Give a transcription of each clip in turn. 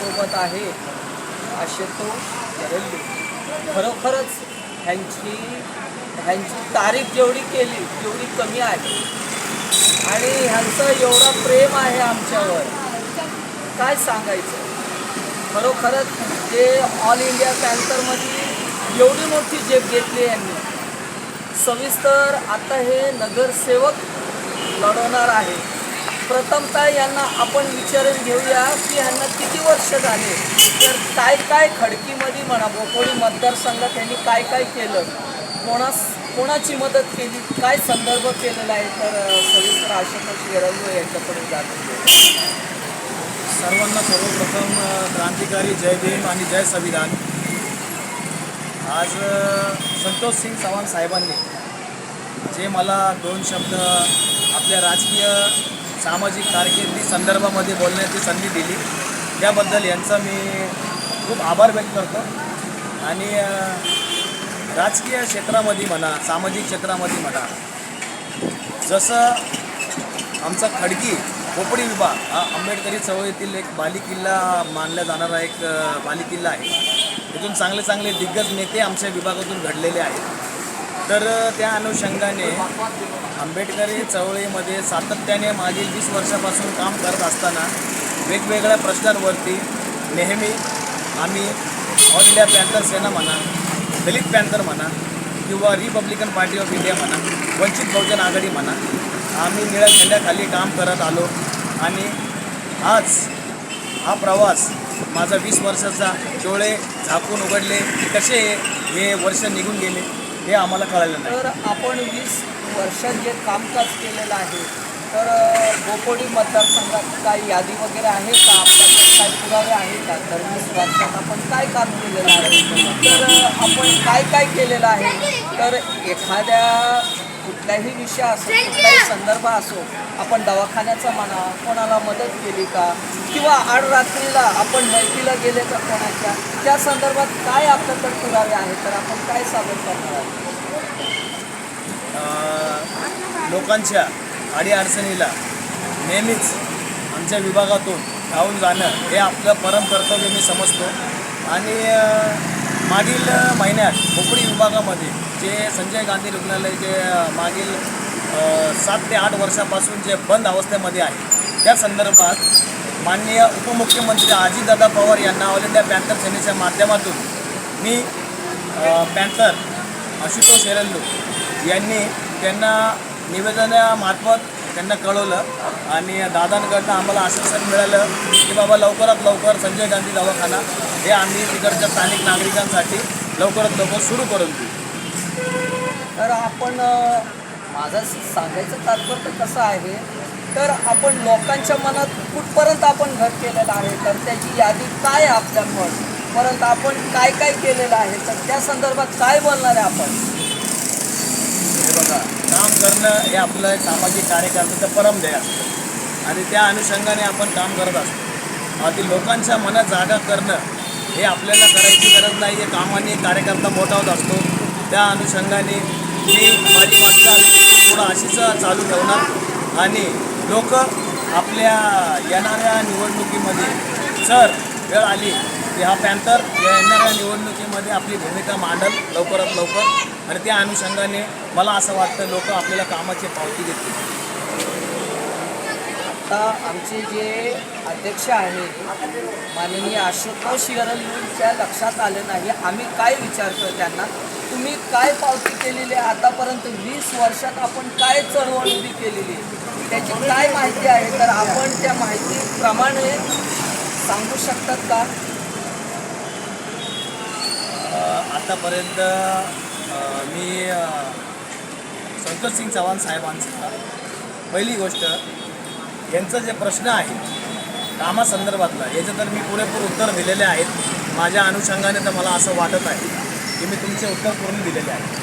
सोबत आहे आशुतोष येरल्ली खरोखरच ह्यांची ह्यांची तारीफ जेवढी केली तेवढी कमी आहे. आणि ह्यांचं एवढं प्रेम आहे आमच्यावर. काय सांगायचं? खरोखरच जे ऑल इंडिया पॅन्थरमध्ये एवढी मोठी झेप घेतली यांनी. सविस्तर आता हे नगरसेवक लढवणार आहे. प्रथमतः यांना आपण विचारून घेऊया की ह्यांना किती वर्ष झाले? तर काय काय खडकीमध्ये म्हणा बोकोडी मतदारसंघात यांनी काय काय केलं? कोणास कोणाची मदत केली? काय संदर्भ केलेला आहे? तर सविस्तर आशुतोष येरंगो यांच्याकडे जाणून सर्वांना सर्वप्रथम क्रांतिकारी जय भीम आणि जय संविधान. आज संतोष सिंग चव्हाण साहेबांनी जे मला दोन शब्द आपल्या राजकीय सामाजिक कारकिर्दी संदर्भामध्ये बोलण्याची संधी दिली. त्याबद्दल यांचा मी खूप आभार व्यक्त करतो. आणि राजकीय क्षेत्रामध्ये म्हणा सामाजिक क्षेत्रामध्ये म्हणा जसं आमचा खडकी कोपडी विभाग हा आंबेडकरी चळवळीतील एक बालिकिल्ला मानला जाणारा एक बालिकिल्ला आहे. इथून चांगले चांगले दिग्गज नेते आमच्या विभागातून घडलेले आहेत. तर त्या अनुषंगाने आंबेडकरी चळवळीमध्ये सातत्याने मागील वीस वर्षापासून काम करत असताना वेगवेगळ्या प्रश्नांवरती नेहमी आम्ही ऑल इंडिया पॅन्थर सेना म्हणा दलित पॅन्थर म्हणा किंवा रिपब्लिकन पार्टी ऑफ इंडिया म्हणा वंचित बहुजन आघाडी म्हणा आम्ही निळ्या झेंड्याखाली काम करत आलो आणि आज हा प्रवास माझा वीस वर्षाचा डोळे झाकून उघडले की कसे हे वर्ष निघून गेले. हे आम्हाला कळालं नाही. तर आपण वीस वर्षात जे कामकाज केलेलं आहे तर अ, बोपोडी मतदारसंघात काही यादी वगैरे आहे का? आपल्याकडे काही पुरावे आहे का? तर वीस वर्षात आपण काय काम केलेलं आहे? तर आपण काय काय केलेलं आहे? तर एखाद्या कुठल्याही विषय असो कुठलाही संदर्भ असो आपण दवाखान्याचा म्हणा कोणाला मदत केली का किंवा आड रात्रीला आपण मैत्रीला गेले का कोणाच्या त्या संदर्भात काय आपल्याकडे पुरावे आहेत तर आपण काय सादर करणार आहोत? अ, लोकांच्या अडीअडचणीला नेहमीच आमच्या विभागातून धावून जाणं हे आपलं परम कर्तव्य मी समजतो. आणि मागील महिन्यात कोकणी विभागामध्ये जे संजय गांधी रुग्णालय जे मागील सात ते आठ वर्षापासून जे बंद अवस्थेमध्ये आहे त्या संदर्भात माननीय उपमुख्यमंत्री अजितदादा पवार यांना ऑल इंडिया पॅन्थर सेनेच्या माध्यमातून मी पॅन्थर आशुतोष एरल्लू यांनी त्यांना निवेदनामार्फत त्यांना कळवलं आणि दादांकडनं आम्हाला आश्वासन मिळालं की बाबा लवकरात लवकर संजय गांधी दवाखाना हे आम्ही तिकडच्या स्थानिक नागरिकांसाठी लवकरात लवकर सुरू करून देऊ. तर आपण माझं सांगायचं तात्पर्य कसं आहे तर आपण लोकांच्या मनात कुठपर्यंत आपण घर केलेलं आहे तर त्याची यादी काय आपल्याकडं परंतु आपण काय काय केलेलं आहे तर त्या संदर्भात काय बोलणार आहे आपण? हे बघा काम करणं हे आपलं एक सामाजिक कार्यकर्त्याचं परम ध्येय असतं. आणि त्या अनुषंगाने आपण काम करत असतो. आधी लोकांच्या मनात जागा करणं हे आपल्याला करायची गरज नाही. आहे कामाने कार्यकर्ता मोठा होत असतो. त्या अनुषंगाने मी माझी वाटचाल पुढं अशीच चालू ठेवणार. आणि लोक आपल्या येणाऱ्या निवडणुकीमध्ये जर वेळ आली की हा पॅन्थर या येणाऱ्या निवडणुकीमध्ये आपली भूमिका मांडल लवकरात लवकर. आणि त्या अनुषंगाने मला असं वाटतं लोक आपल्याला कामाची पावती देतील. आता आमचे जे अध्यक्ष आहेत माननीय आशुतोष यांच्या लक्षात आले नाही. आम्ही काय विचारतो त्यांना? तुम्ही काय पावती केलेली आहे? आतापर्यंत वीस वर्षात आपण काय चळवळ उभी केलेली आहे? त्याची काय माहिती आहे? तर आपण त्या माहितीप्रमाणे सांगू शकतात का? आत्तापर्यंत आतापर्यंत मी अ, संतोष सिंग चव्हाण साहेबांचा पहिली गोष्ट यांचं जे प्रश्न आहे कामासंदर्भातला याचं तर मी पुरेपूर उत्तर दिलेले आहेत. माझ्या अनुषंगाने तर मला असं वाटत आहे की मी तुमचे उत्तर पूर्ण दिलेले आहे.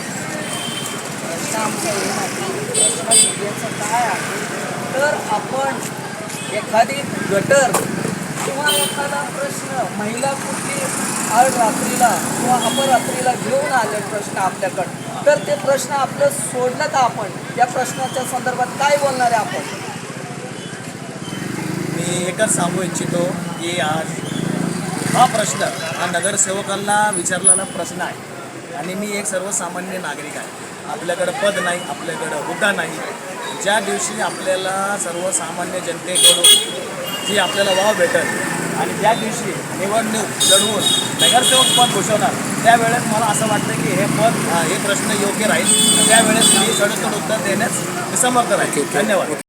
काय आहे? तर आपण एखादी गटर किंवा एखादा प्रश्न महिला कुठली आड रात्रीला किंवा अपरात्रीला घेऊन आले प्रश्न आपल्याकडं तर ते प्रश्न आपलं सोडलं का आपण या प्रश्नाच्या संदर्भात काय बोलणार आहे आपण? मी मी एकच सांगू इच्छितो की आज हा प्रश्न हा नगरसेवकांना विचारलेला प्रश्न आहे. आणि मी एक सर्वसामान्य नागरिक आहे. आपल्याकडं पद नाही आपल्याकडं हुद्दा नाही. ज्या दिवशी आपल्याला सर्वसामान्य जनतेकडून जी आपल्याला वाव भेटेल. आणि ज्या दिवशी निवडणूक लढवून नगरसेवक पद घोषवणार त्यावेळेस मला असं वाटतं की हे पद हे प्रश्न योग्य राहील. त्यावेळेस मी सडोतड उत्तर देण्यास समर्थ राहील. धन्यवाद.